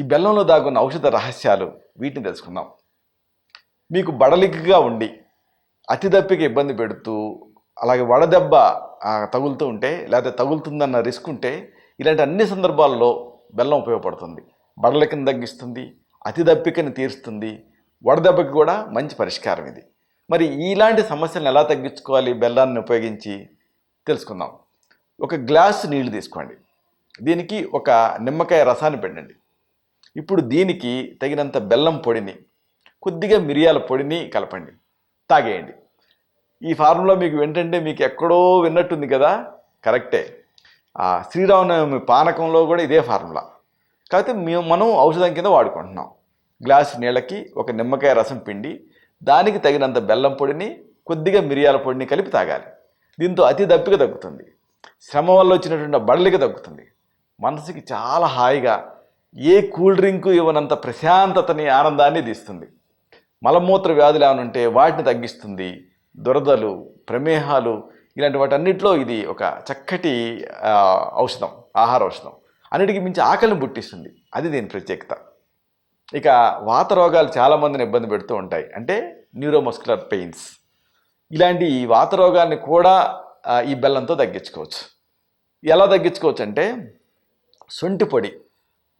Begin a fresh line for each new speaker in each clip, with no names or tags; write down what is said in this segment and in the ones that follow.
ఈ బెల్లంలో దాగున్న ఔషధ రహస్యాలు వీటిని తెలుసుకుందాం. మీకు బడలికగా ఉండి అతి దప్పిక ఇబ్బంది పెడుతూ అలాగే వడదెబ్బ తగులుతూ ఉంటే లేదా తగులుతుందన్న రిస్క్ ఉంటే ఇలాంటి అన్ని సందర్భాల్లో బెల్లం ఉపయోగపడుతుంది. బడలికను తగ్గిస్తుంది అతి దప్పికని తీరుస్తుంది. వడదెబ్బకి కూడా మంచి పరిష్కారం ఇది. మరి ఇలాంటి సమస్యలను ఎలా తగ్గించుకోవాలి? బెల్లాన్ని ఉపయోగించి తెలుసుకుందాం. ఒక గ్లాస్ నీళ్ళు తీసుకోండి. దీనికి ఒక నిమ్మకాయ రసాన్ని పెట్టండి ఇప్పుడు దీనికి తగినంత బెల్లం పొడిని కొద్దిగా మిరియాల పొడిని కలపండి తాగేయండి. ఈ ఫార్ములా మీకు ఏంటంటే మీకు ఎక్కడో విన్నట్టుంది కదా? కరెక్టే. ఆ శ్రీరామనవమి పానకంలో కూడా ఇదే ఫార్ములా. కాకపోతే మేము మనం ఔషధం కింద వాడుకుంటున్నాం. గ్లాస్ నీళ్ళకి ఒక నిమ్మకాయ రసం పిండి దానికి తగినంత బెల్లం పొడిని కొద్దిగా మిరియాల పొడిని కలిపి తాగాలి. దీంతో అతి దప్పిక తగ్గుతుంది. శ్రమ వల్ల వచ్చినటువంటి బడలిక తగ్గుతుంది. మనసుకి చాలా హాయిగా ఏ కూల్ డ్రింకు ఇవ్వనంత ప్రశాంతతని ఆనందాన్ని తీస్తుంది మలమూత్ర వ్యాధులు ఏమైనా ఉంటే వాటిని తగ్గిస్తుంది. దురదలు ప్రమేహాలు ఇలాంటి వాటన్నిటిలో ఇది ఒక చక్కటి ఔషధం ఆహార ఔషధం. అన్నిటికీ మించి ఆకలిని పుట్టిస్తుంది. అది దీని ప్రత్యేకత. ఇక వాత రోగాలు చాలామందిని ఇబ్బంది పెడుతూ ఉంటాయి. అంటే న్యూరోమస్కులర్ పెయిన్స్. ఇలాంటి ఈ వాత రోగాన్ని కూడా ఈ బెల్లంతో తగ్గించుకోవచ్చు. ఎలా తగ్గించుకోవచ్చు అంటే శొంఠి పొడి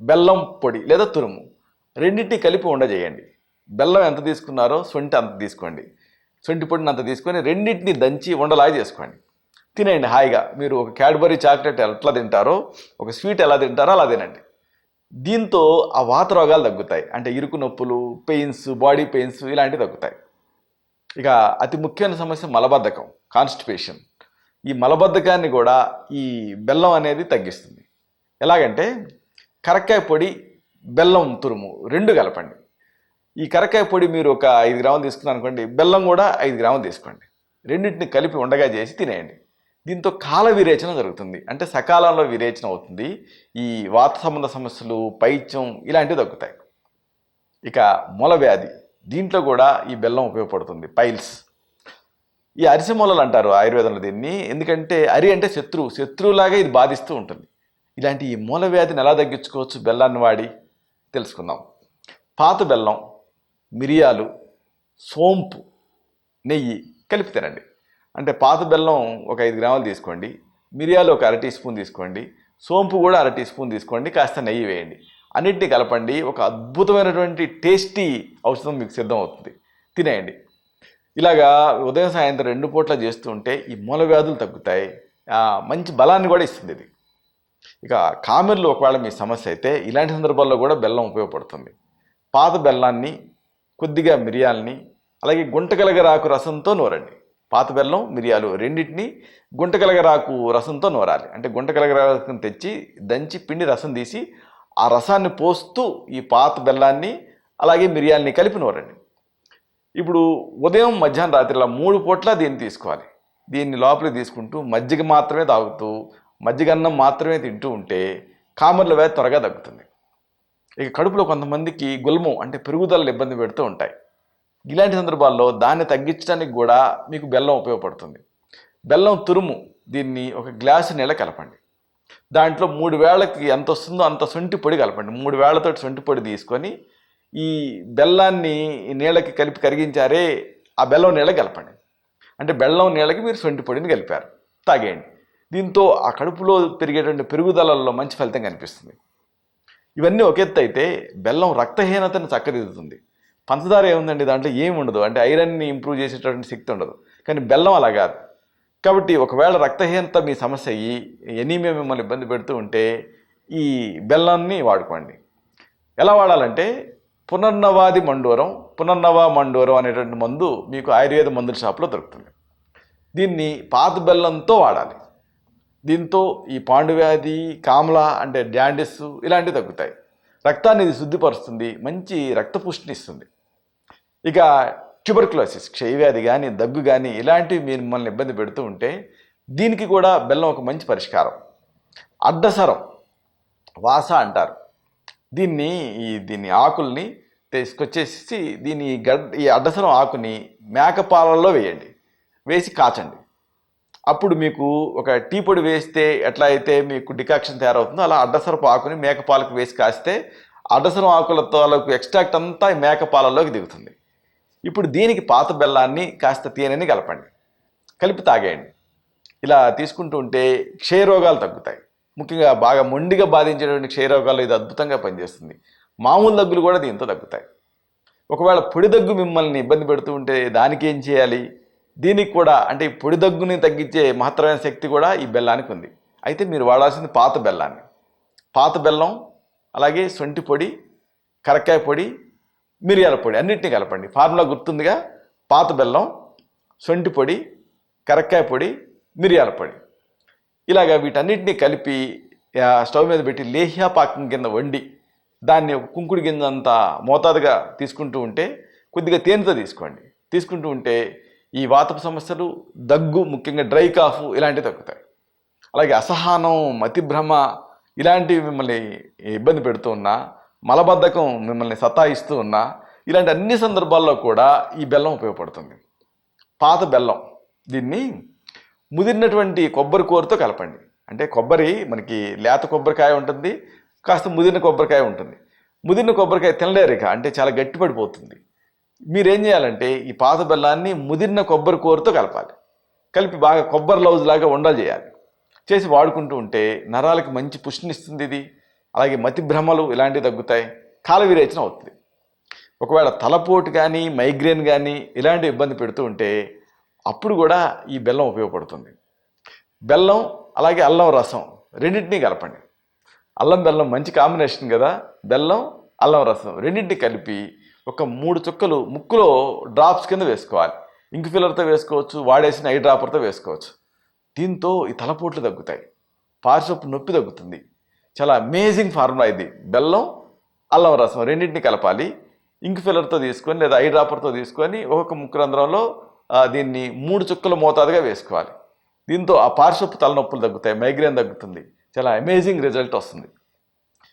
బెల్లం పొడి లేదా తురుము. రెండింటి కలిపి ఉండజేయండి బెల్లం ఎంత తీసుకున్నారో సొంటి అంత తీసుకోండి. సొంటి పొడిని అంత తీసుకొని రెండింటిని దంచి ఉండలాగా చేసుకోండి. తినేయండి హాయిగా. మీరు ఒక క్యాడ్బరీ చాక్లెట్ ఎట్లా తింటారో ఒక స్వీట్ ఎలా తింటారో అలా తినండి. దీంతో ఆ వాత రోగాలు తగ్గుతాయి. అంటే ఇరుకు నొప్పులు పెయిన్స్ బాడీ పెయిన్స్ ఇలాంటివి తగ్గుతాయి. ఇక అతి ముఖ్యమైన సమస్య మలబద్ధకం కాన్స్టిపేషన్. ఈ మలబద్ధకాన్ని కూడా ఈ బెల్లం అనేది తగ్గిస్తుంది. ఎలాగంటే కరక్కాయ పొడి బెల్లం తురుము రెండు కలపండి. ఈ కరక్కాయ పొడి మీరు ఒక ఐదు గ్రాములు తీసుకున్నారు అనుకోండి బెల్లం కూడా ఐదు గ్రాములు తీసుకోండి. రెండింటిని కలిపి ఉండగా చేసి తినేయండి. దీంతో కాల విరేచన జరుగుతుంది. అంటే సకాలంలో విరేచన అవుతుంది. ఈ వాత సంబంధ సమస్యలు పైత్యం ఇలాంటివి తగ్గుతాయి. ఇక మొల వ్యాధి దీంట్లో కూడా ఈ బెల్లం ఉపయోగపడుతుంది. పైల్స్. ఈ అరిసె మొలలు అంటారు ఆయుర్వేదంలో దీన్ని. ఎందుకంటే అరి అంటే శత్రువు. శత్రువులాగా ఇది బాధిస్తూ ఉంటుంది. ఇలాంటి ఈ మూల వ్యాధిని ఎలా తగ్గించుకోవచ్చు? బెల్లాన్ని వాడి తెలుసుకుందాం. పాత బెల్లం మిరియాలు సోంపు నెయ్యి కలిపి తినండి. అంటే పాత బెల్లం ఒక ఐదు గ్రాములు తీసుకోండి. మిరియాలు ఒక అర టీ స్పూన్ తీసుకోండి. సోంపు కూడా అర టీ స్పూన్ తీసుకోండి. కాస్త నెయ్యి వేయండి. అన్నిటిని కలపండి. ఒక అద్భుతమైనటువంటి టేస్టీ ఔషధం మీకు సిద్ధం అవుతుంది తినేయండి. ఇలాగా ఉదయం సాయంత్రం రెండు పూట్ల చేస్తుంటే ఈ మూల వ్యాధులు తగ్గుతాయి. మంచి బలాన్ని కూడా ఇస్తుంది ఇది. ఇక కామెర్లు ఒకవేళ మీ సమస్య అయితే ఇలాంటి సందర్భాల్లో కూడా బెల్లం ఉపయోగపడుతుంది. పాత బెల్లాన్ని కొద్దిగా మిరియాలని అలాగే గుంటకలగరాకు రసంతో నూరండి. పాత బెల్లం మిరియాలు రెండింటిని గుంటకలగరాకు రసంతో నూరాలి. అంటే గుంటకలగరాకు తెచ్చి దంచి పిండి రసం తీసి ఆ రసాన్ని పోస్తూ ఈ పాత బెల్లాన్ని అలాగే మిరియాలని కలిపి నూరండి. ఇప్పుడు ఉదయం మధ్యాహ్నం రాత్రిలా మూడు పూట్ల దీన్ని తీసుకోవాలి. దీన్ని లోపలికి తీసుకుంటూ మజ్జిగ మాత్రమే తాగుతూ మజ్జిగన్నం మాత్రమే తింటూ ఉంటే కామర్ల వ్యాధి త్వరగా తగ్గుతుంది. ఇక కడుపులో కొంతమందికి గుల్మం అంటే పెరుగుదల ఇబ్బంది పెడుతూ ఉంటాయి. ఇలాంటి సందర్భాల్లో దాన్ని తగ్గించడానికి కూడా మీకు బెల్లం ఉపయోగపడుతుంది. బెల్లం తురుము దీన్ని ఒక గ్లాసు నీళ్ళ కలపండి. దాంట్లో మూడు వేళకి ఎంత వస్తుందో అంత సొంటి పొడి కలపండి. మూడు వేళ్ళతో సొంటి పొడి తీసుకొని ఈ బెల్లాన్ని నీళ్ళకి కలిపి కరిగించారే ఆ బెల్లం నీళ్ళకి కలపండి. అంటే బెల్లం నీళ్ళకి మీరు సొంటి పొడిని కలిపారు. తాగేయండి. దీంతో ఆ కడుపులో పెరిగేటువంటి పెరుగుదలలో మంచి ఫలితం కనిపిస్తుంది. ఇవన్నీ ఒక ఎత్తు అయితే బెల్లం రక్తహీనతను చక్కదిద్దుతుంది. పంచదార ఏముందండి? దాంట్లో ఏమి ఉండదు. అంటే ఐరన్ని ఇంప్రూవ్ చేసేటటువంటి శక్తి ఉండదు. కానీ బెల్లం అలా కాదు. కాబట్టి ఒకవేళ రక్తహీనత మీ సమస్య అయ్యి ఎనీమియా మిమ్మల్ని ఇబ్బంది పెడుతూ ఉంటే ఈ బెల్లాన్ని వాడుకోండి. ఎలా వాడాలంటే పునర్నవాది మండోరం పునర్నవ మండోరం అనేటువంటి మందు మీకు ఆయుర్వేద మందుల షాప్లో దొరుకుతుంది. దీన్ని పాత బెల్లంతో వాడాలి. దీంతో ఈ పాండువ్యాధి కామల అంటే డ్యాండిస్ ఇలాంటివి తగ్గుతాయి. రక్తాన్ని ఇది శుద్ధిపరుస్తుంది మంచి రక్తపుష్టిని ఇస్తుంది ఇక ట్యూబర్క్లోసిస్ క్షయవ్యాధి కానీ దగ్గు కానీ ఇలాంటివి మీరు మిమ్మల్ని ఇబ్బంది పెడుతూ ఉంటే దీనికి కూడా బెల్లం ఒక మంచి పరిష్కారం. అడ్డసరం వాస అంటారు. దీన్ని ఈ దీన్ని ఆకుల్ని తీసుకొచ్చేసి దీని గడ్ ఈ అడ్డసరం ఆకుని మేకపాలల్లో వేయండి. వేసి కాచండి. అప్పుడు మీకు ఒక టీ పొడి వేస్తే ఎట్లా అయితే మీకు డికాక్షన్ తయారవుతుందో అలా అడ్డసరపు ఆకుని మేకపాలకు వేసి కాస్తే అడ్డసరం ఆకుల తాలూకు ఎక్స్ట్రాక్ట్ అంతా మేకపాలలోకి మేక దిగుతుంది. ఇప్పుడు దీనికి పాత బెల్లాన్ని కాస్త తేనెని కలపండి. కలిపి తాగేయండి. ఇలా తీసుకుంటూ ఉంటే క్షయరోగాలు తగ్గుతాయి. ముఖ్యంగా బాగా మొండిగా బాధించేటువంటి క్షయరోగాలు ఇది అద్భుతంగా పనిచేస్తుంది. మామూలు దగ్గులు కూడా దీంతో తగ్గుతాయి. ఒకవేళ పొడి దగ్గు మిమ్మల్ని ఇబ్బంది పెడుతూ ఉంటే దానికి ఏం చేయాలి? దీనికి కూడా అంటే ఈ పొడి దగ్గుని తగ్గించే మహత్తరమైన శక్తి కూడా ఈ బెల్లానికి ఉంది. అయితే మీరు వాడాల్సింది పాత బెల్లాన్ని. పాత బెల్లం అలాగే సొంటి పొడి కరక్కాయ పొడి మిరియాల పొడి అన్నింటినీ కలపండి. ఫార్ములా గుర్తుందిగా? పాత బెల్లం సొంటి పొడి కరక్కాయ పొడి మిరియాల పొడి. ఇలాగ వీటన్నిటిని కలిపి స్టవ్ మీద పెట్టి లేహ్యా పాకం కింద వండి దాన్ని కుంకుడు గింజ అంత మోతాదుగా తీసుకుంటూ ఉంటే కొద్దిగా తేనెతో తీసుకోండి. తీసుకుంటూ ఉంటే ఈ వాతపు సమస్యలు దగ్గు ముఖ్యంగా డ్రై కాఫ్ ఇలాంటివి తగ్గుతాయి. అలాగే అసహనం మతిభ్రమ ఇలాంటివి మిమ్మల్ని ఇబ్బంది పెడుతూ ఉన్నా మలబద్ధకం మిమ్మల్ని సతాయిస్తూ ఉన్నా ఇలాంటి అన్ని సందర్భాల్లో కూడా ఈ బెల్లం ఉపయోగపడుతుంది. పాత బెల్లం దీన్ని ముదిరినటువంటి కొబ్బరి కూరతో కలపండి. అంటే కొబ్బరి మనకి లేత కొబ్బరికాయ ఉంటుంది కాస్త ముదిరిన కొబ్బరికాయ ఉంటుంది. ముదిరిన కొబ్బరికాయ తినలేరు అంటే చాలా గట్టిపడిపోతుంది. మీరేం చేయాలంటే ఈ పాత బెల్లాన్ని ముదిరిన కొబ్బరి కూరతో కలపాలి. కలిపి బాగా కొబ్బరి లౌజ్ లాగా ఉండలు చేయాలి. చేసి వాడుకుంటూ ఉంటే నరాలకి మంచి పుష్టినిస్తుంది ఇది. అలాగే మతి భ్రమలు ఇలాంటివి తగ్గుతాయి. కాల విరేచన అవుతుంది. ఒకవేళ తలపోటు కానీ మైగ్రేన్ కానీ ఇలాంటి ఇబ్బంది పెడుతూ ఉంటే అప్పుడు కూడా ఈ బెల్లం ఉపయోగపడుతుంది. బెల్లం అలాగే అల్లం రసం రెండింటినీ కలపండి. అల్లం బెల్లం మంచి కాంబినేషన్ కదా. బెల్లం అల్లం రసం రెండింటిని కలిపి ఒక మూడు చుక్కలు ముక్కులో డ్రాప్స్ కింద వేసుకోవాలి. ఇంక్ ఫిల్లర్తో వేసుకోవచ్చు వాడేసిన ఐ డ్రాపర్తో వేసుకోవచ్చు. దీంతో ఈ తలపోట్లు తగ్గుతాయి. పార్శ్వపు నొప్పి తగ్గుతుంది. చాలా అమేజింగ్ ఫార్ములా ఇది. బెల్లం అల్లం రసం రెండింటిని కలపాలి. ఇంక్ ఫిల్లర్తో తీసుకొని లేదా ఐ డ్రాపర్తో తీసుకొని ఒక్కొక్క ముక్కు రంధ్రంలో దీన్ని మూడు చుక్కల మోతాదుగా వేసుకోవాలి. దీంతో ఆ పార్శ్వపు తలనొప్పులు తగ్గుతాయి మైగ్రేన్ తగ్గుతుంది. చాలా అమేజింగ్ రిజల్ట్ వస్తుంది.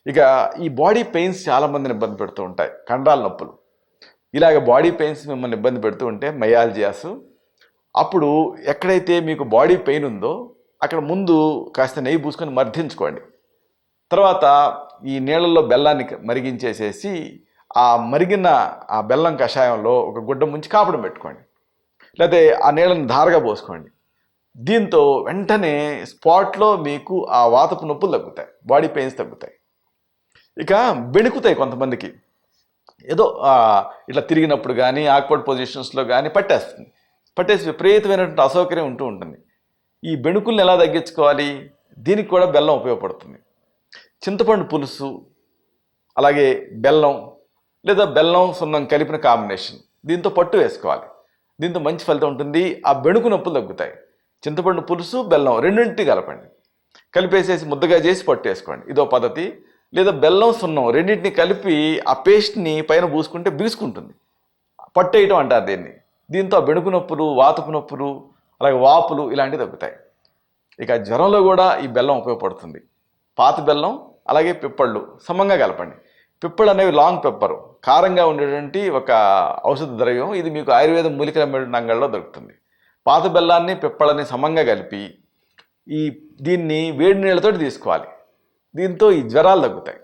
ఇక ఈ బాడీ పెయిన్స్ చాలామందిని ఇబ్బంది పెడుతూ ఉంటాయి. కండరాల నొప్పులు. ఇలాగ బాడీ పెయిన్స్ మిమ్మల్ని ఇబ్బంది పెడుతూ ఉంటే మయాల్జియాస్ అప్పుడు ఎక్కడైతే మీకు బాడీ పెయిన్ ఉందో అక్కడ ముందు కాస్త నెయ్యి పూసుకొని మర్దించుకోండి. తర్వాత ఈ నీళ్ళల్లో బెల్లాన్ని మరిగించేసేసి ఆ మరిగిన ఆ బెల్లం కషాయంలో ఒక గుడ్డ ముంచి కాపడం పెట్టుకోండి. లేకపోతే ఆ నీళ్ళని ధారగా పోసుకోండి. దీంతో వెంటనే స్పాట్లో మీకు ఆ వాతపు నొప్పులు తగ్గుతాయి. బాడీ పెయిన్స్ తగ్గుతాయి. ఇక బెణుకుతాయి కొంతమందికి. ఏదో ఇట్లా తిరిగినప్పుడు కానీ ఆక్వర్డ్ పొజిషన్స్లో కానీ పట్టేస్తుంది. పట్టేసి విపరీతమైనటువంటి అసౌకర్యం ఉంటూ ఉంటుంది. ఈ బెణుకుల్ని ఎలా తగ్గించుకోవాలి? దీనికి కూడా బెల్లం ఉపయోగపడుతుంది. చింతపండు పులుసు అలాగే బెల్లం లేదా బెల్లం సున్నం కలిపిన కాంబినేషన్ దీంతో పట్టు వేసుకోవాలి. దీంతో మంచి ఫలితం ఉంటుంది. ఆ బెణుకు నొప్పులు తగ్గుతాయి. చింతపండు పులుసు బెల్లం రెండింటి కలపండి. కలిపేసేసి ముద్దగా చేసి పట్టు వేసుకోండి. ఇదో పద్ధతి. లేదా బెల్లం సున్నం రెండింటిని కలిపి ఆ పేస్ట్ని పైన పూసుకుంటే బిగుసుకుంటుంది. పట్టేయటం అంటారు దీన్ని. దీంతో ఆ బెణుకు నొప్పులు వాతపు నొప్పులు అలాగే వాపులు ఇలాంటివి తగ్గుతాయి. ఇక జ్వరంలో కూడా ఈ బెల్లం ఉపయోగపడుతుంది. పాత బెల్లం అలాగే పిప్పళ్ళు సమంగా కలపండి. పిప్పళ్ళు అనేవి లాంగ్ పెప్పర్. కారంగా ఉండేటువంటి ఒక ఔషధ ద్రవ్యం. ఇది మీకు ఆయుర్వేద మూలికల అంగళ్ళలో దొరుకుతుంది. పాత బెల్లాన్ని పిప్పళ్ళని సమంగా కలిపి ఈ దీన్ని వేడి నీళ్ళతో తీసుకోవాలి. దీంతో ఈ జ్వరాలు తగ్గుతాయి.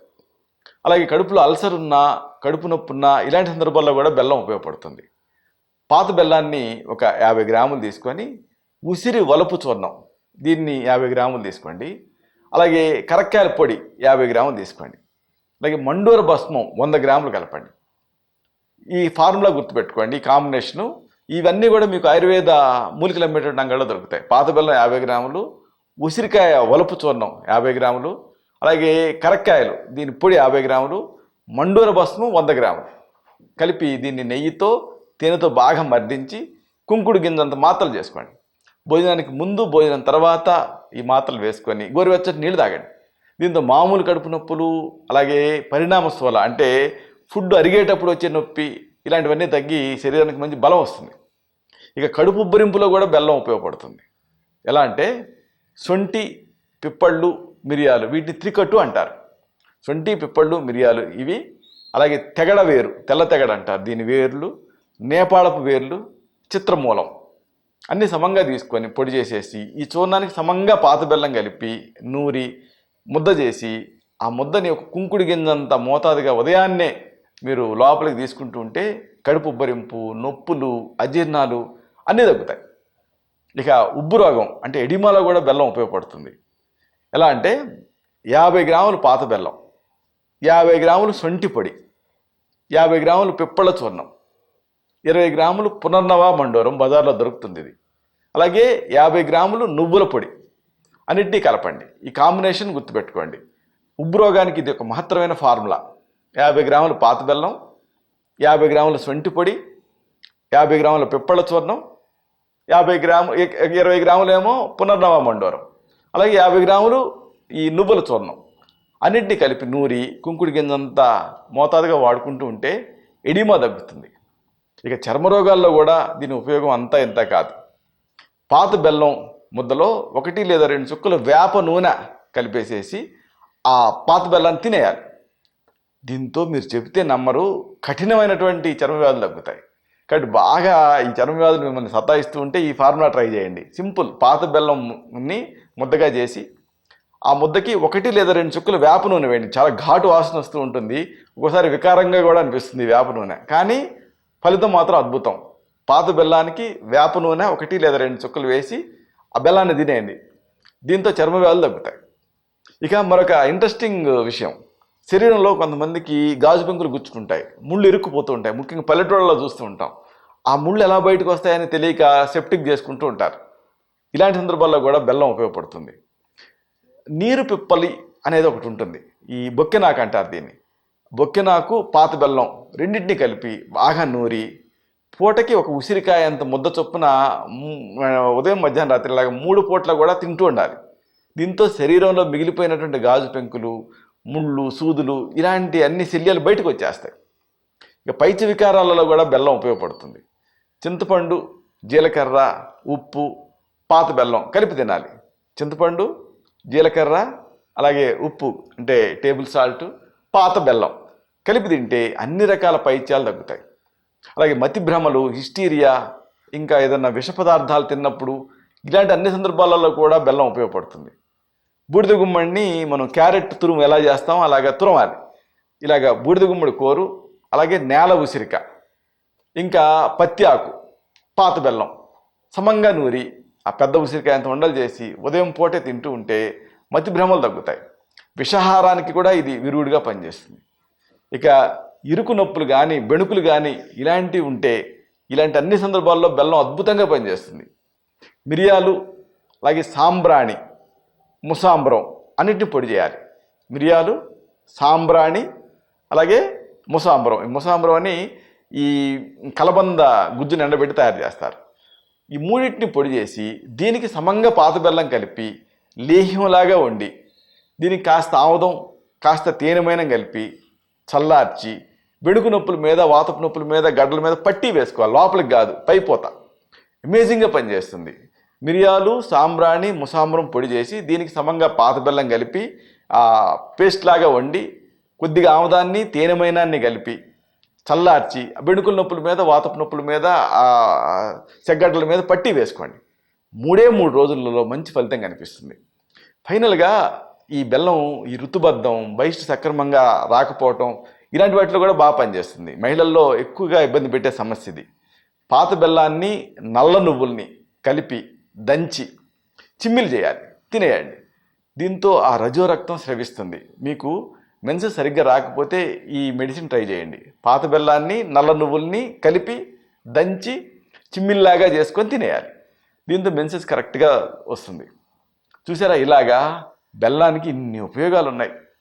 అలాగే కడుపులో అల్సర్ ఉన్నా కడుపు నొప్పి ఉన్నా ఇలాంటి సందర్భాల్లో కూడా బెల్లం ఉపయోగపడుతుంది. పాత బెల్లాన్ని ఒక యాభై గ్రాములు తీసుకొని ఉసిరి వలపు చూర్ణం దీన్ని యాభై గ్రాములు తీసుకోండి. అలాగే కరక్కాయల పొడి యాభై గ్రాములు తీసుకోండి. అలాగే మండూర భస్మం వంద గ్రాములు కలపండి. ఈ ఫార్ములా గుర్తుపెట్టుకోండి ఈ కాంబినేషను. ఇవన్నీ కూడా మీకు ఆయుర్వేద మూలికలు అమ్మేటువంటి అంగళ్ళలో దొరుకుతాయి. పాత బెల్లం యాభై గ్రాములు ఉసిరికాయ వలపు చూర్ణం యాభై గ్రాములు అలాగే కరక్కాయలు దీని పొడి యాభై గ్రాములు మండూర భస్మం వంద గ్రాములు. కలిపి దీన్ని నెయ్యితో తేనెతో బాగా మర్దించి కుంకుడు గింజంత మాత్రలు చేసుకోండి. భోజనానికి ముందు భోజనం తర్వాత ఈ మాత్రలు వేసుకొని గోరువెచ్చటి నీళ్ళు తాగండి. దీంతో మామూలు కడుపు నొప్పులు అలాగే పరిణామ స్థూల అంటే ఫుడ్ అరిగేటప్పుడు వచ్చే నొప్పి ఇలాంటివన్నీ తగ్గి శరీరానికి మంచి బలం వస్తుంది. ఇక కడుపు ఉబ్బరింపులో కూడా బెల్లం ఉపయోగపడుతుంది. ఎలా అంటే సొంటి పిప్పళ్ళు మిరియాలు వీటిని త్రికట్టు అంటారు. సొంటి పిప్పళ్ళు మిరియాలు ఇవి. అలాగే తెగడ వేరు తెల్ల తెగడ అంటారు. దీని వేర్లు నేపాళపు వేర్లు చిత్రమూలం. అన్ని సమంగా తీసుకొని పొడి చేసేసి ఈ చూర్ణానికి సమంగా పాత బెల్లం కలిపి నూరి ముద్ద చేసి ఆ ముద్దని ఒక కుంకుడి గింజంత మోతాదుగా ఉదయాన్నే మీరు లోపలికి తీసుకుంటూ ఉంటే కడుపు ఉబ్బరింపు నొప్పులు అజీర్ణాలు అన్నీ తగ్గుతాయి. ఇక ఉబ్బు రోగం అంటే ఎడిమాలో కూడా బెల్లం ఉపయోగపడుతుంది. ఎలా అంటే యాభై గ్రాములు పాత బెల్లం యాభై గ్రాములు సొంటి పొడి యాభై గ్రాములు పిప్పళ చూర్ణం ఇరవై గ్రాములు పునర్నవ మండోరం బజార్లో దొరుకుతుంది ఇది. అలాగే యాభై గ్రాములు నువ్వుల పొడి అన్నిటినీ కలపండి. ఈ కాంబినేషన్ గుర్తుపెట్టుకోండి. ఉబ్బురోగానికి ఇది ఒక మహత్తరమైన ఫార్ములా. యాభై గ్రాములు పాత బెల్లం యాభై గ్రాముల సొంటి పొడి యాభై గ్రాముల పిప్పళ చూర్ణం యాభై గ్రాము ఇరవై గ్రాములేమో పునర్నవ మండోరం. అలాగే యాభై గ్రాములు ఈ నువ్వుల చూర్ణం అన్నింటినీ కలిపి నూరి కుంకుడి గింజంతా మోతాదుగా వాడుకుంటూ ఉంటే ఎడిమా తగ్గుతుంది. ఇక చర్మ రోగాల్లో కూడా దీని ఉపయోగం అంతా ఇంత కాదు. పాత బెల్లం ముద్దలో ఒకటి లేదా రెండు చుక్కలు వేప నూనె కలిపేసేసి ఆ పాత బెల్లాన్ని తినేయాలి. దీంతో మీరు చెబితే నమ్మరు కఠినమైనటువంటి చర్మ వ్యాధులు తగ్గుతాయి. కాబట్టి బాగా ఈ చర్మ వ్యాధులు మిమ్మల్ని సతాయిస్తూ ఉంటే ఈ ఫార్ములా ట్రై చేయండి. సింపుల్. పాత బెల్లంని ముద్దగా చేసి ఆ ముద్దకి ఒకటి లేదా రెండు చుక్కలు వేప నూనె వేయండి. చాలా ఘాటు వాసన వస్తూ ఉంటుంది. ఒకసారి వికారంగా కూడా అనిపిస్తుంది వేప నూనె. కానీ ఫలితం మాత్రం అద్భుతం. పాత బెల్లానికి వేప నూనె ఒకటి లేదా రెండు చుక్కలు వేసి ఆ బెల్లాన్ని తినేయండి. దీంతో చర్మ వ్యాధులు తగ్గుతాయి. ఇక మరొక ఇంట్రెస్టింగ్ విషయం. శరీరంలో కొంతమందికి గాజు పెంకులు గుచ్చుకుంటాయి. ముళ్ళు ఇరుక్కుపోతూ ఉంటాయి. ముఖ్యంగా పల్లెటూళ్ళలో చూస్తూ ఉంటాం. ఆ ముళ్ళు ఎలా బయటకు వస్తాయని తెలియక సెప్టిక్ చేసుకుంటూ ఉంటారు. ఇలాంటి సందర్భాల్లో కూడా బెల్లం ఉపయోగపడుతుంది. నీరు పిప్పలి అనేది ఒకటి ఉంటుంది. ఈ బొక్కెనాకు అంటారు దీన్ని. బొక్కెనాకు పాత బెల్లం రెండింటిని కలిపి బాగా నూరి పూటకి ఒక ఉసిరికాయ అంత ముద్ద చొప్పున ఉదయం మధ్యాహ్నం రాత్రిలాగా మూడు పూట్ల కూడా తింటూ ఉండాలి. దీంతో శరీరంలో మిగిలిపోయినటువంటి గాజు పెంకులు ముళ్ళు సూదులు ఇలాంటి అన్ని శల్యాలు బయటకు వచ్చేస్తాయి. ఇక పైచ వికారాలలో కూడా బెల్లం ఉపయోగపడుతుంది. చింతపండు జీలకర్ర ఉప్పు పాత బెల్లం కలిపి తినాలి. చింతపండు జీలకర్ర అలాగే ఉప్పు అంటే టేబుల్ సాల్ట్ పాత బెల్లం కలిపి తింటే అన్ని రకాల పైత్యాలు తగ్గుతాయి. అలాగే మతి భ్రమలు హిస్టీరియా ఇంకా ఏదన్నా విష పదార్థాలు తిన్నప్పుడు ఇలాంటి అన్ని సందర్భాలలో కూడా బెల్లం ఉపయోగపడుతుంది. బూడిద గుమ్మడిని మనం క్యారెట్ తురుము ఎలా చేస్తామో అలాగా తురమాలి. ఇలాగ బూడిద గుమ్మడి కోరు అలాగే నేల ఉసిరిక. ఇంకా పత్తి ఆకు పాత బెల్లం సమంగా నూరి ఆ పెద్ద ఉసిరికాయ అంత ఉండలు చేసి ఉదయం పూటే తింటూ ఉంటే మతి భ్రమలు తగ్గుతాయి. విషహారానికి కూడా ఇది విరుగుడుగా పనిచేస్తుంది. ఇక ఇరుకు నొప్పులు కానీ బెణుకులు కానీ ఇలాంటివి ఉంటే ఇలాంటి అన్ని సందర్భాల్లో బెల్లం అద్భుతంగా పనిచేస్తుంది. మిరియాలు అలాగే సాంబ్రాణి ముసాంబ్రం అన్నిటిని పొడి చేయాలి. మిరియాలు సాంబ్రాణి అలాగే ముసాంబ్రం. ఈ ముసాంబ్రం అని ఈ కలబంద గుజ్జుని ఎండబెట్టి తయారు చేస్తారు. ఈ మూడింటిని పొడి చేసి దీనికి సమంగా పాత బెల్లం కలిపి లేహ్యంలాగా వండి దీనికి కాస్త ఆముదం కాస్త తేనెమైన కలిపి చల్లార్చి వెడుకు నొప్పుల మీద వాతపు నొప్పుల మీద గడ్డల మీద పట్టీ వేసుకోవాలి. లోపలికి కాదు పైపోత. అమేజింగ్గా పనిచేస్తుంది. మిరియాలు సాంబ్రాణి ముసాంబ్రం పొడి చేసి దీనికి సమంగా పాత బెల్లం కలిపి ఆ, పేస్ట్ లాగా వండి కొద్దిగా ఆముదాన్ని తేనెమైనాన్ని కలిపి చల్లార్చి ఆ బెణుకుల నొప్పుల మీద వాతపు నొప్పుల మీద చెగ్గడ్డల మీద పట్టి వేసుకోండి. మూడే మూడు రోజులలో మంచి ఫలితం కనిపిస్తుంది. ఫైనల్గా ఈ బెల్లం ఈ ఋతుబద్ధం బహిష్టు సక్రమంగా రాకపోవటం ఇలాంటి వాటిలో కూడా బాగా పనిచేస్తుంది. మహిళల్లో ఎక్కువగా ఇబ్బంది పెట్టే సమస్య ఇది. పాత బెల్లాన్ని నల్ల నువ్వుల్ని కలిపి దంచి చిమ్మిలు చేయాలి. తినేయండి. దీంతో ఆ రజో రక్తం స్రవిస్తుంది. మీకు మెన్సెస్ సరిగ్గా రాకపోతే ఈ మెడిసిన్ ట్రై చేయండి. పాత బెల్లాన్ని నల్ల నువ్వుల్ని కలిపి దంచి చిమ్మిల్లాగా చేసుకొని తినేయాలి. దీంతో మెన్సెస్ కరెక్ట్గా వస్తుంది. చూసారా ఇలాగా బెల్లానికి ఇన్ని ఉపయోగాలు ఉన్నాయి